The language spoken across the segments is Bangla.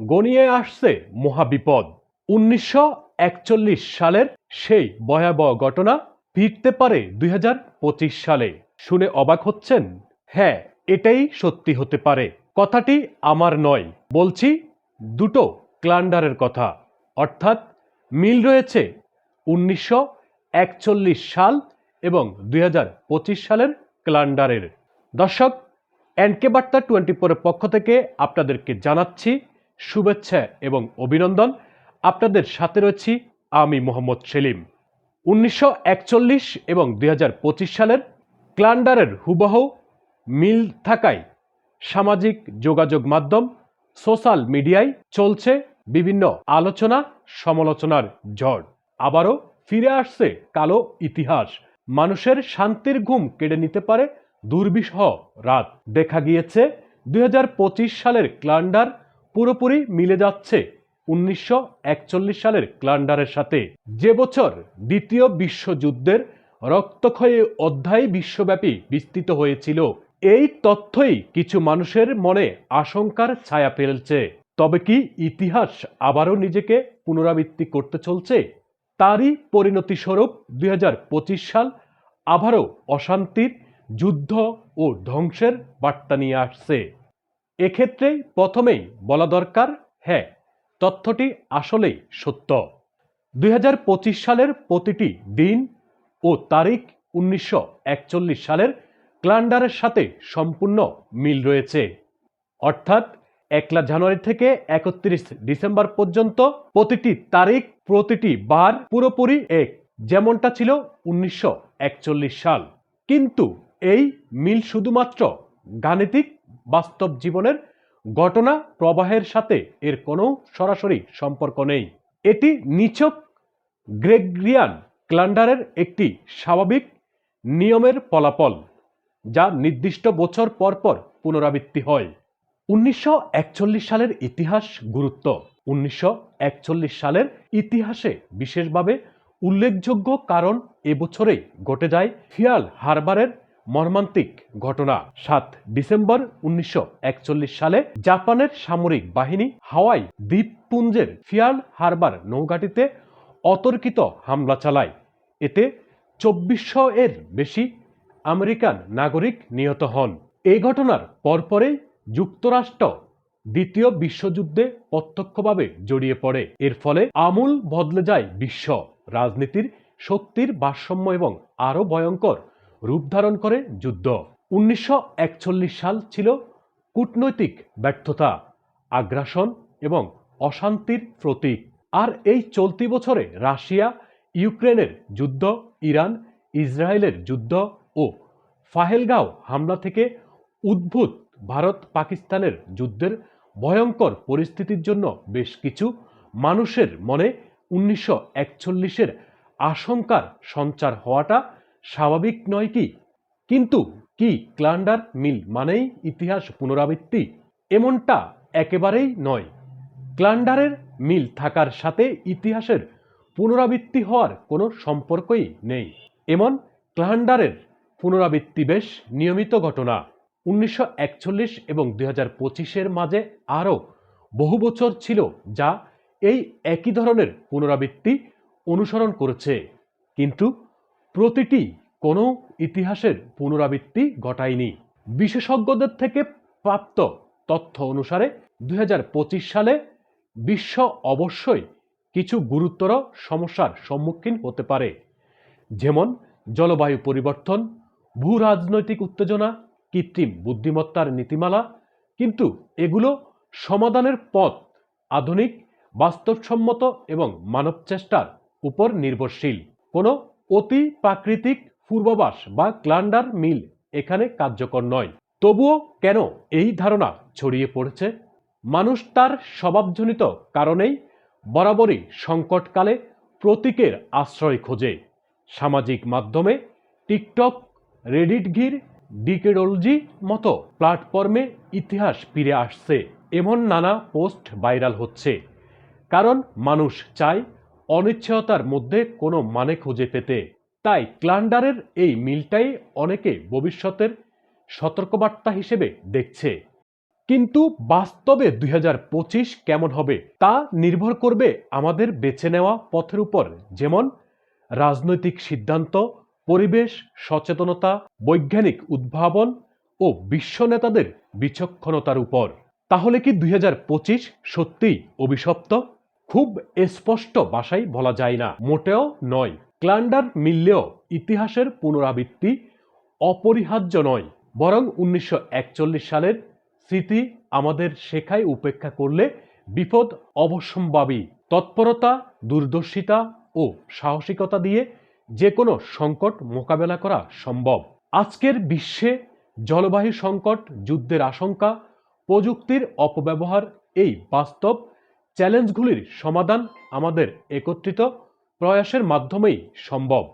গনিয়ে আসছে মহাবিপদ। উনিশশো একচল্লিশ সালের সেই ভয়াবহ ঘটনা ফিরতে পারে দুই হাজার পঁচিশ সালে। শুনে অবাক হচ্ছেন? হ্যাঁ এটাই সত্যি হতে পারে। কথাটি আমার নয়, বলছি দুটো ক্লান্ডারের কথা। অর্থাৎ মিল রয়েছে উনিশশো একচল্লিশ সাল এবং দুই হাজার পঁচিশ সালের ক্লান্ডারের। দর্শক, এনকে বার্তা টোয়েন্টি ফোরের পক্ষ থেকে আপনাদেরকে জানাচ্ছি শুভেচ্ছা এবং অভিনন্দন। আপনাদের সাথে রয়েছি আমি মোহাম্মদ সেলিম। উনিশশো একচল্লিশ এবং দুই হাজার পঁচিশ সালের ক্লান্ডারের হুবহু মিল থাকায় সামাজিক যোগাযোগ মাধ্যম, সোশ্যাল মিডিয়ায় চলছে বিভিন্ন আলোচনা, সমালোচনার ঝড়। আবারও ফিরে আসছে কালো ইতিহাস। মানুষের শান্তির ঘুম কেড়ে নিতে পারে দুর্বিষহ রাত। দেখা গিয়েছে দুই হাজার পঁচিশ সালের ক্লান্ডার পুরোপুরি মিলে যাচ্ছে উনিশশো একচল্লিশ সালের ক্লান্ডারের সাথে। যে বছর দ্বিতীয় বিশ্বযুদ্ধের রক্তক্ষয়ী অধ্যায় বিশ্বব্যাপী বিস্তৃত হয়েছিল, এই তথ্যই কিছু মানুষের মনে আশঙ্কার ছায়া ফেলছে। তবে কি ইতিহাস আবারও নিজেকে পুনরাবৃত্তি করতে চলছে? তারই পরিণতি স্বরূপ দুই সাল আবারও অশান্তির, যুদ্ধ ও ধ্বংসের বার্তা নিয়ে আসছে। এক্ষেত্রে প্রথমেই বলা দরকার হ্যাঁ তথ্যটি আসলেই সত্য। দুই হাজার পঁচিশ সালের প্রতিটি দিন ও তারিখ উনিশশো একচল্লিশ সালের ক্লান্ডারের সাথে সম্পূর্ণ মিল রয়েছে। অর্থাৎ একলা জানুয়ারি থেকে একত্রিশ ডিসেম্বর পর্যন্ত প্রতিটি তারিখ প্রতিটি বার পুরোপুরি এক, যেমনটা ছিল উনিশশো একচল্লিশ সাল। কিন্তু এই মিল শুধুমাত্র গাণিতিক বাস্তব জীবনের ঘটনা প্রবাহের সাথে এর কোনো সরাসরি সম্পর্ক নেই। এটি নিছক গ্রেগরিয়ান ক্লান্ডারের একটি স্বাভাবিক নিয়মের ফলাফল, যা নির্দিষ্ট বছর পর পর পুনরাবৃত্তি হয়। উনিশশো একচল্লিশ সালের ইতিহাস গুরুত্ব। উনিশশো একচল্লিশ সালের ইতিহাসে বিশেষভাবে উল্লেখযোগ্য কারণ এবছরেই ঘটে যায় ফিয়াল হারবারের মর্মান্তিক ঘটনা সাত ডিসেম্বর উনিশশো একচল্লিশ সালে জাপানের সামরিক বাহিনী হাওয়াই দ্বীপপুঞ্জের ফিয়াল হারবার নৌঘাটিতে অতর্কিত হামলা চালায়। এতে চব্বিশশো এর বেশি আমেরিকান নাগরিক নিহত হন। এই ঘটনার পরপরেই যুক্তরাষ্ট্র দ্বিতীয় বিশ্বযুদ্ধে প্রত্যক্ষভাবে জড়িয়ে পড়ে। এর ফলে আমূল বদলে যায় বিশ্ব রাজনীতির শক্তির ভারসাম্য এবং আরও ভয়ঙ্কর রূপ ধারণ করে যুদ্ধ। উনিশশো একচল্লিশ সাল ছিল কূটনৈতিক ব্যর্থতা, আগ্রাসন এবং অশান্তির প্রতীক। আর এই চলতি বছরে রাশিয়া, ইউক্রেনের যুদ্ধ, ইরান, ইসরায়েলের যুদ্ধ ও ফাহেলগাঁও হামলা থেকে উদ্ভূত ভারত পাকিস্তানের যুদ্ধের ভয়ঙ্কর পরিস্থিতির জন্য বেশ কিছু মানুষের মনে উনিশশো একচল্লিশের আশঙ্কার সঞ্চার হওয়াটা স্বাভাবিক নয় কি? কিন্তু কি ক্লান্ডার মিল মানেই ইতিহাস পুনরাবৃত্তি? এমনটা একেবারেই নয়। ক্লান্ডারের মিল থাকার সাথে ইতিহাসের পুনরাবৃত্তি হওয়ার কোনো সম্পর্কই নেই। এমন ক্লান্ডারের পুনরাবৃত্তি বেশ নিয়মিত ঘটনা। উনিশশো একচল্লিশ এবং দুই হাজার পঁচিশের মাঝে আরও বহু বছর ছিল যা এই একই ধরনের পুনরাবৃত্তি অনুসরণ করেছে। কিন্তু প্রতিটি কোনো ইতিহাসের পুনরাবৃত্তি ঘটায়নি। বিশেষজ্ঞদের থেকে প্রাপ্ত তথ্য অনুসারে দু হাজার পঁচিশ সালে বিশ্ব অবশ্যই কিছু গুরুতর সমস্যার সম্মুখীন হতে পারে, যেমন জলবায়ু পরিবর্তন, ভূ রাজনৈতিক উত্তেজনা, কৃত্রিম বুদ্ধিমত্তার নীতিমালা, কিন্তু এগুলো সমাধানের পথ আধুনিক, বাস্তবসম্মত এবং মানব চেষ্টার উপর নির্ভরশীল। কোনো অতি প্রাকৃতিক পূর্বাভাস বা ক্লান্ডার মিল এখানে কার্যকর নয়। তবুও কেন এই ধারণা ছড়িয়ে পড়েছে? মানুষ তার স্বভাবজনিত কারণেই বরাবরই সংকটকালে প্রতীকের আশ্রয় খোঁজে। সামাজিক মাধ্যমে টিকটক, রেডিট ঘির, ডিকেডোলজি মতো প্ল্যাটফর্মে ইতিহাস ফিরে আসছে। এমন নানা পোস্ট ভাইরাল হচ্ছে। কারণ মানুষ চায় অনিশ্চয়তার মধ্যে কোনো মানে খুঁজে পেতে। তাই ক্লান্ডারের এই মিলটাই অনেকে ভবিষ্যতের সতর্কবার্তা হিসেবে দেখছে। কিন্তু বাস্তবে দুই হাজার পঁচিশ কেমন হবে তা নির্ভর করবে আমাদের বেছে নেওয়া পথের উপর, যেমন রাজনৈতিক সিদ্ধান্ত, পরিবেশ, সচেতনতা, বৈজ্ঞানিক উদ্ভাবন ও বিশ্ব নেতাদের বিচক্ষণতার উপর। তাহলে কি দুই হাজার পঁচিশ সত্যিই অভিশপ্ত? খুব স্পষ্ট ভাষায় বলা যায় না। মোটেও নয়। ক্লান্ডার মিললেও ইতিহাসের পুনরাবৃত্তি অপরিহার্য নয়। বরং উনিশশো একচল্লিশ সালের স্মৃতি আমাদের শেখায় উপেক্ষা করলে বিপদ অবশ্যম্ভাবী। তৎপরতা দূরদর্শিতা ও সাহসিকতা দিয়ে যে কোনো সংকট মোকাবেলা করা সম্ভব। আজকের বিশ্বে জলবায়ু সংকট, যুদ্ধের আশঙ্কা, প্রযুক্তির অপব্যবহার এই বাস্তব চ্যালেঞ্জগুলির সমাধান আমাদের একত্রিত প্রয়াসের মাধ্যমেই সম্ভব।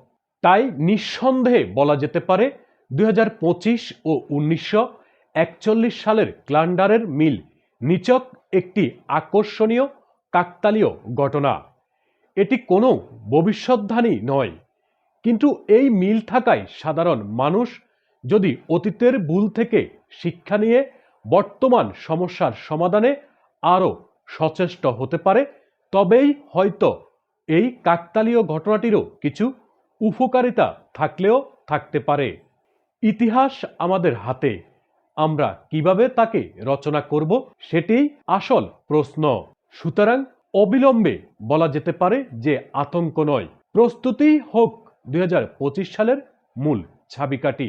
তাই নিঃসন্দেহে বলা যেতে পারে দু হাজার পঁচিশ ও উনিশশো একচল্লিশ সালের ক্লান্ডারের মিল নিচক একটি আকর্ষণীয় কাকতালীয় ঘটনা। এটি কোনো ভবিষ্যৎধানী নয়, কিন্তু এই মিল থাকায় সাধারণ মানুষ যদি অতীতের ভুল থেকে শিক্ষা নিয়ে বর্তমান সমস্যার সমাধানে আরও সচেষ্ট হতে পারে, তবেই হয়তো এই কাকতালীয় ঘটনাটিরও কিছু উপকারিতা থাকলেও থাকতে পারে। ইতিহাস আমাদের হাতে, আমরা কীভাবে তাকে রচনা করব সেটি আসল প্রশ্ন। সুতরাং অবিলম্বে বলা যেতে পারে যে আতঙ্ক নয়। প্রস্তুতি হোক দু হাজার পঁচিশ সালের মূল ছাবিকাটি